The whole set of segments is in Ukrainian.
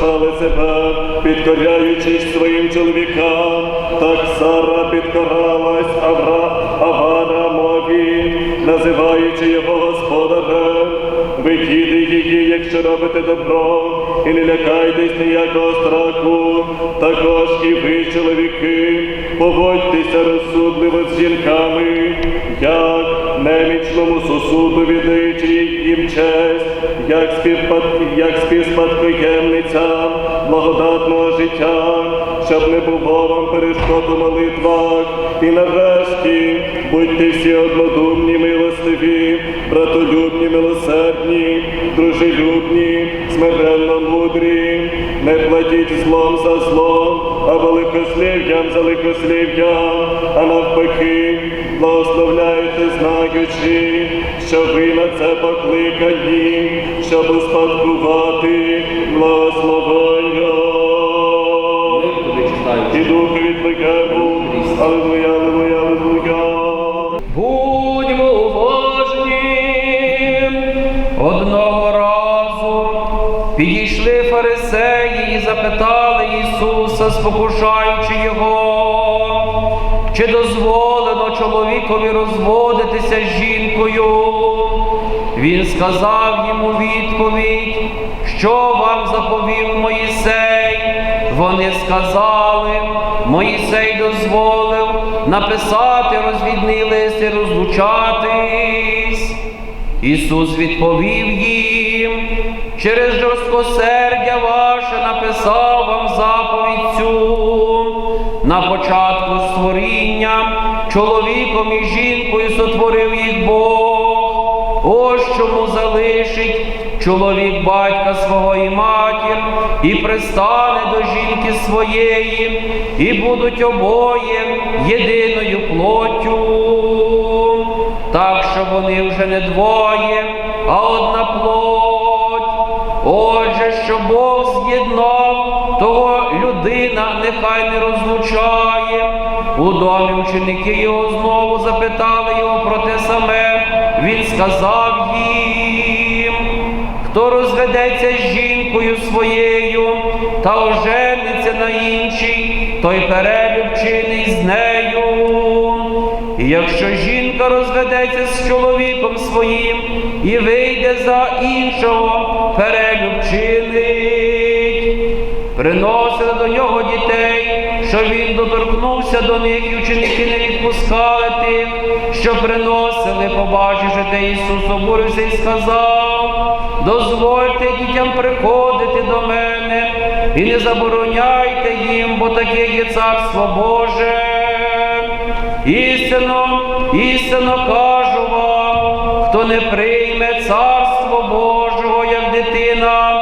прикрашали себе, підкоряючись своїм чоловікам. Так Сара підкоралась Авра, Авраамові, називаючи його господарем. Ви її, якщо робите добро, і не лякайтесь ніякого страху. Також і ви, чоловіки, поводьтеся розсудливо з жінками, як немічному сусуду віддаючи їм честь, як, співпад... як співспадкоємницям благодатного життя, щоб не було вам перешкод у молитвах. І нарешті будьте всі однодумні, милостиві, братолюбні, милосердні, дружелюбні, смиренно мудрі, не платіть злом за злом, а великослів'ям за великослів'ям, а навпаки, благословляйте, знаючи, що ви на це покликані, щоб успадкувати благословення. І духові Твоєму, Аллилуйя, Аллилуйя, підійшли фарисеї і запитали Ісуса, спокушаючи Його, чи дозволено чоловікові розводитися з жінкою. Він сказав йому відповідь, що вам заповів Моїсей. Вони сказали, Моїсей дозволив написати розвідний лист і розлучатись. Ісус відповів їм, через жорсткосердя ваше написав вам заповідь цю. На початку створіння чоловіком і жінкою сотворив їх Бог. Ось чому залишить чоловік батька свого і матір, і пристане до жінки своєї, і будуть обоє єдиною плоттю. Так що вони вже не двоє, а одна плоть. Що Бог з'єднав, того людина нехай не розлучає. У домі ученики його знову запитали його про те саме. Він сказав їм, хто розведеться з жінкою своєю та ожениться на іншій, той перелюб чинить з нею. І якщо жінка розведеться з чоловіком своїм і вийде за іншого, перелюб чинить, до нього дітей, що він доторкнувся до них, і ученики не відпускали тих, що приносили, побачивши те Ісус обурився і сказав, дозвольте дітям приходити до мене і не забороняйте їм, бо таке є царство Боже. Істинно, істинно кажу вам, хто не прийме царство Божого, як дитина,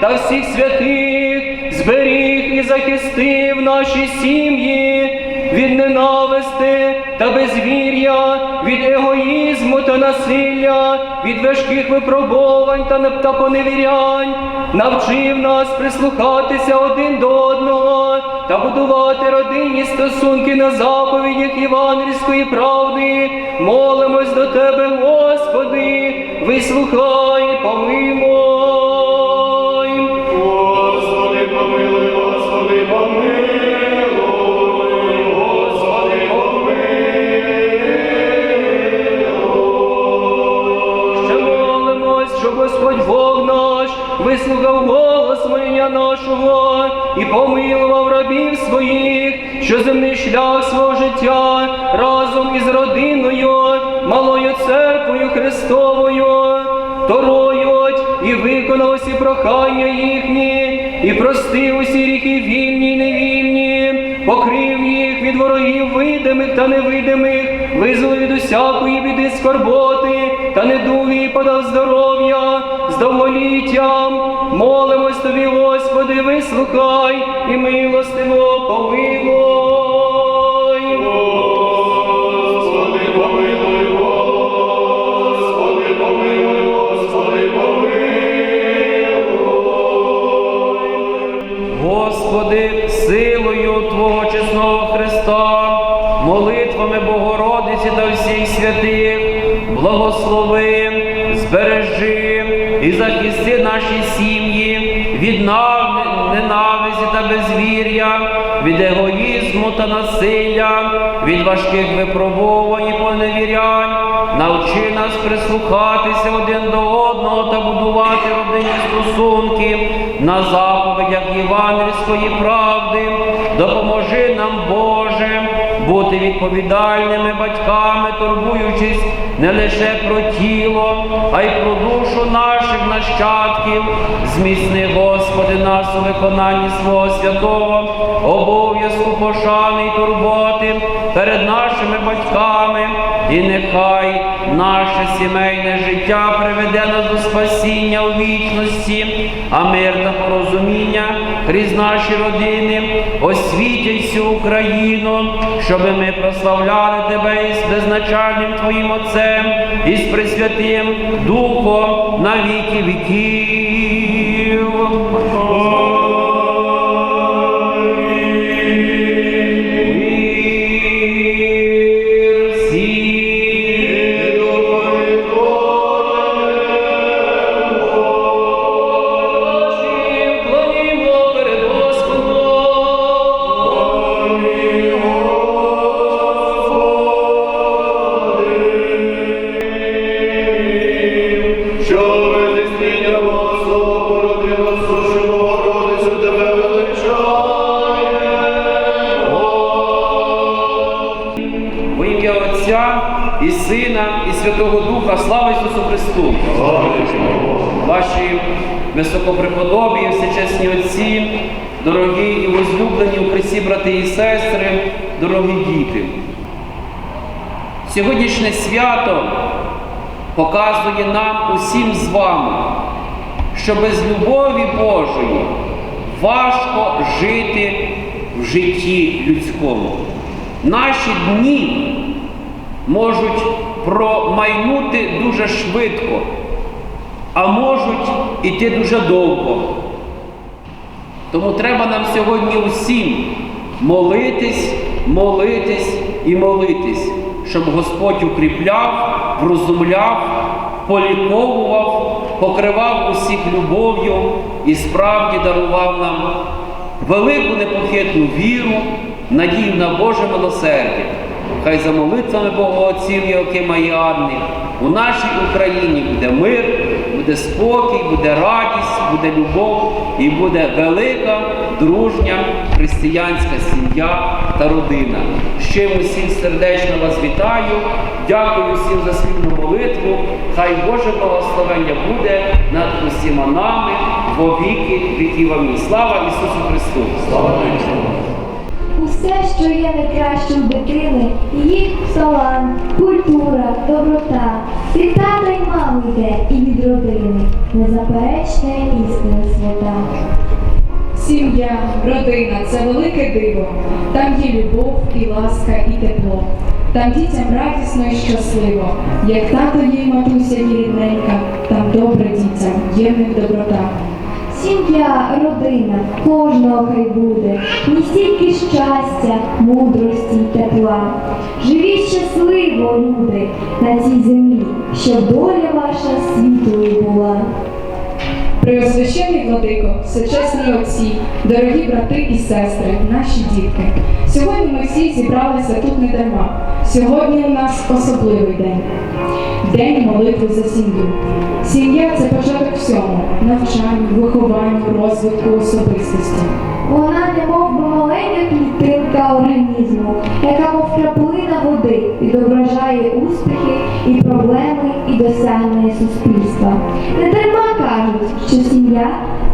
та всіх святих, зберіг і захистив наші сім'ї від ненависти та безвір'я, від егоїзму та насилля, від важких випробувань та, не- поневірянь, навчив нас прислухатися один до одного та будувати родинні стосунки на заповідях Євангельської правди. Молимось до Тебе, Господи, вислухай, помилуй. Вислухав голос моління нашого і помилував рабів своїх, що земний шлях свого життя разом із родиною, малою церквою Христовою, тороють і виконав усі прохання їхні, і простив усі гріхи вільні й невільні, покрив їх від ворогів видимих та невидимих, визволив від усякої біди скорботи та недуги і подав здоров'я з довголіттям. Молимось тобі, Господи, вислухай і милостиво помилуй. Господи, помилуй, Господи, помилуй, Господи, помилуй. Господи, силою Твого чесного Христа, молитвами Богородиці та всіх святих, благослови, збережи і захисти наші сім'ї від нав- ненависті та безвір'я, від егоїзму та насилля, від важких випробувань і поневірянь. Навчи нас прислухатися один до одного та будувати родинні стосунки на заповідях Євангельської правди. Допоможи нам, Боже, бути відповідальними батьками, турбуючись не лише про тіло, а й про душу наших нащадків. Зміцни, Господи, нас у виконанні свого святого обов'язку пошани й турботи перед нашими батьками, і нехай наше сімейне життя приведе нас до спасіння у вічності, а мир та порозуміння крізь наші родини освітять всю Україну, щоб ми прославляли Тебе із безначальним Твоїм Отцем і з Пресвятим Духом на віки віків. Ваші високопреподобі, всечесні отці, дорогі і возлюблені у Христі, брати і сестри, дорогі діти. Сьогоднішнє свято показує нам усім з вами, що без любові Божої важко жити в житті людському. Наші дні можуть промайнути дуже швидко, а можуть іти дуже довго. Тому треба нам сьогодні усім молитись, молитись і молитись, щоб Господь укріпляв, врозумляв, поліковував, покривав усіх любов'ю і справді дарував нам велику непохитну віру, надію на Боже милосердя. Хай за молитвами Бога Отців Йоакима і Анни у нашій Україні буде мир, буде спокій, буде радість, буде любов і буде велика, дружня християнська сім'я та родина. Чим усім сердечно вас вітаю. Дякую всім за спільну молитву. Хай Боже благословення буде над усіма нами во віки віків. Амінь. Слава Ісусу Христу! Слава Усе, що є найкраще у дитини, їх талант, культура, доброта, від тата й мами йде і від родини, незаперечна істина свята. Сім'я, родина це велике диво. Там є любов і ласка, і тепло. Там дітям радісно і щасливо. Як тато є матуся і рідненька, там добре дітям, є в них доброта. Сім'я, родина, кожного хай буде, ні стільки щастя, мудрості й тепла. Живіть щасливо, люди, на цій землі, щоб доля ваша світлою була. Преосвящений владико, всечесні отці, дорогі брати і сестри, наші дітки. Сьогодні ми всі зібралися тут не дарма. Сьогодні у нас особливий день. День молитви за сім'ю. Сім'я це початок всьому навчанню, вихованню, розвитку особистості. Вона немов би маленька клітинка організму, яка мов краплина води відображає успіхи і проблеми і досягнення суспільства. Не дарма кажуть, що сім'я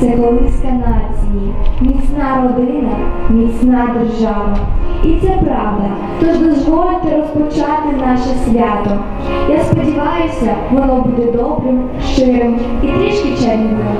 це колиска нації, міцна родина, міцна держава. І це правда. Тож дозвольте розпочати наше свято. Я сподіваюся, воно буде добрим, щирим і трішки чарівним.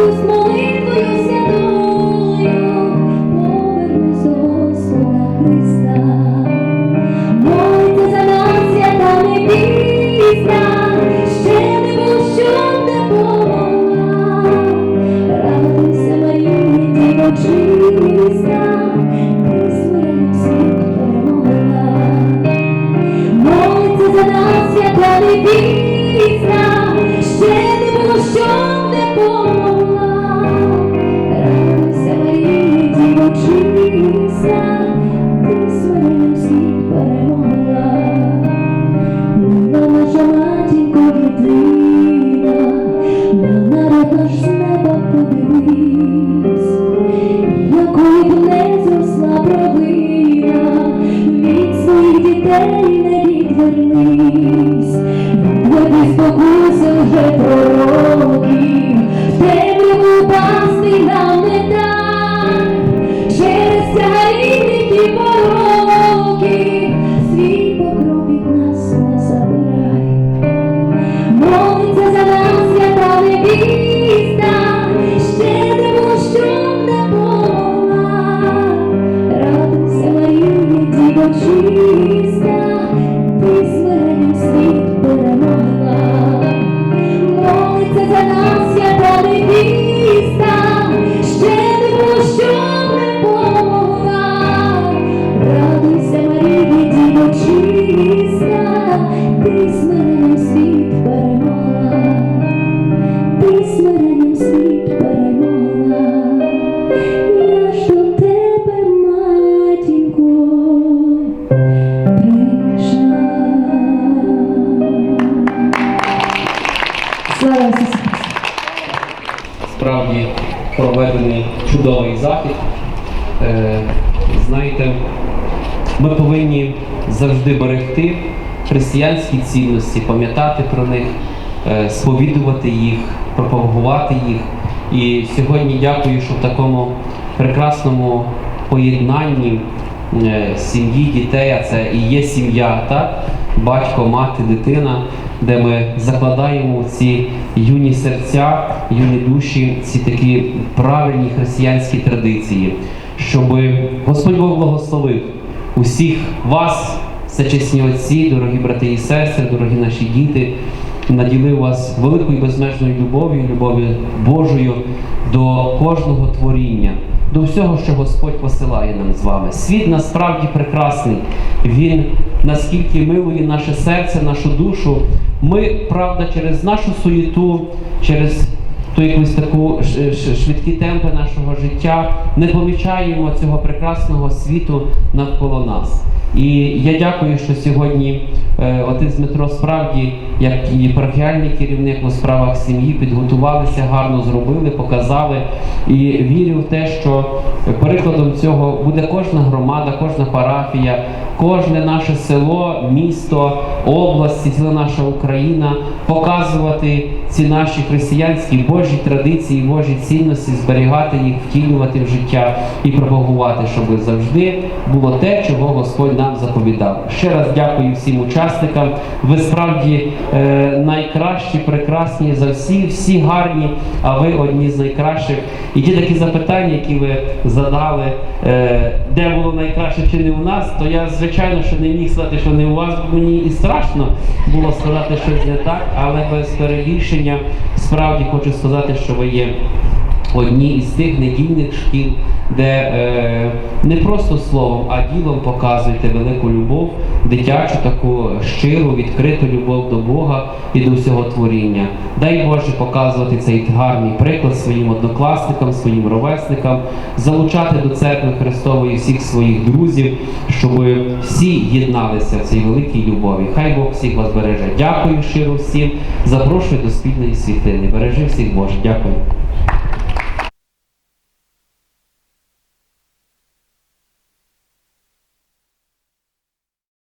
is чудовий захід. Е, знаєте, ми повинні завжди берегти християнські цінності, пам'ятати про них, е, сповідувати їх, пропагувати їх. І сьогодні дякую, що в такому прекрасному поєднанні сім'ї, дітей, а це і є сім'я, так? батько, мати, дитина, де ми закладаємо ці юні серця, юні душі, ці такі правильні християнські традиції, щоб Господь Бог благословив усіх вас, всечесні отці, дорогі брати і сестри, дорогі наші діти, наділив вас великою безмежною любов'ю, любов'ю Божою до кожного творіння, до всього, що Господь посилає нам з вами. Світ насправді прекрасний. Він наскільки милує наше серце, нашу душу. Ми, правда, через нашу суєту, через ту якусь таку швидкі темпи нашого життя не помічаємо цього прекрасного світу навколо нас. І я дякую, що сьогодні е, отець Дмитро справді, як і парафіальний керівник у справах сім'ї, підготувалися, гарно зробили, показали. І вірю в те, що прикладом цього буде кожна громада, кожна парафія, кожне наше село, місто, область, ціла наша Україна показувати ці наші християнські Божі традиції, Божі цінності, зберігати їх, втілювати в життя і пропагувати, щоб завжди було те, чого Господь нам заповідав. Ще раз дякую всім учасникам. Ви справді е, найкращі, прекрасні за всі, всі гарні, а ви одні з найкращих. І ті такі запитання, які ви задали, е, де було найкраще чи не у нас, то я звичайно що не міг сказати, що не у вас, мені і страшно було сказати щось не так, але без перебільшення справді хочу сказати, що ви є одні із тих недільних шкіл, де е, не просто словом, а ділом показуєте велику любов, дитячу таку щиру, відкриту любов до Бога і до всього творіння. Дай Боже показувати цей гарний приклад своїм однокласникам, своїм ровесникам, залучати до церкви Христової всіх своїх друзів, щоб всі єдналися в цій великій любові. Хай Бог всіх вас береже. Дякую щиро всім. Запрошую до спільної світлини. Бережи всіх Боже. Дякую.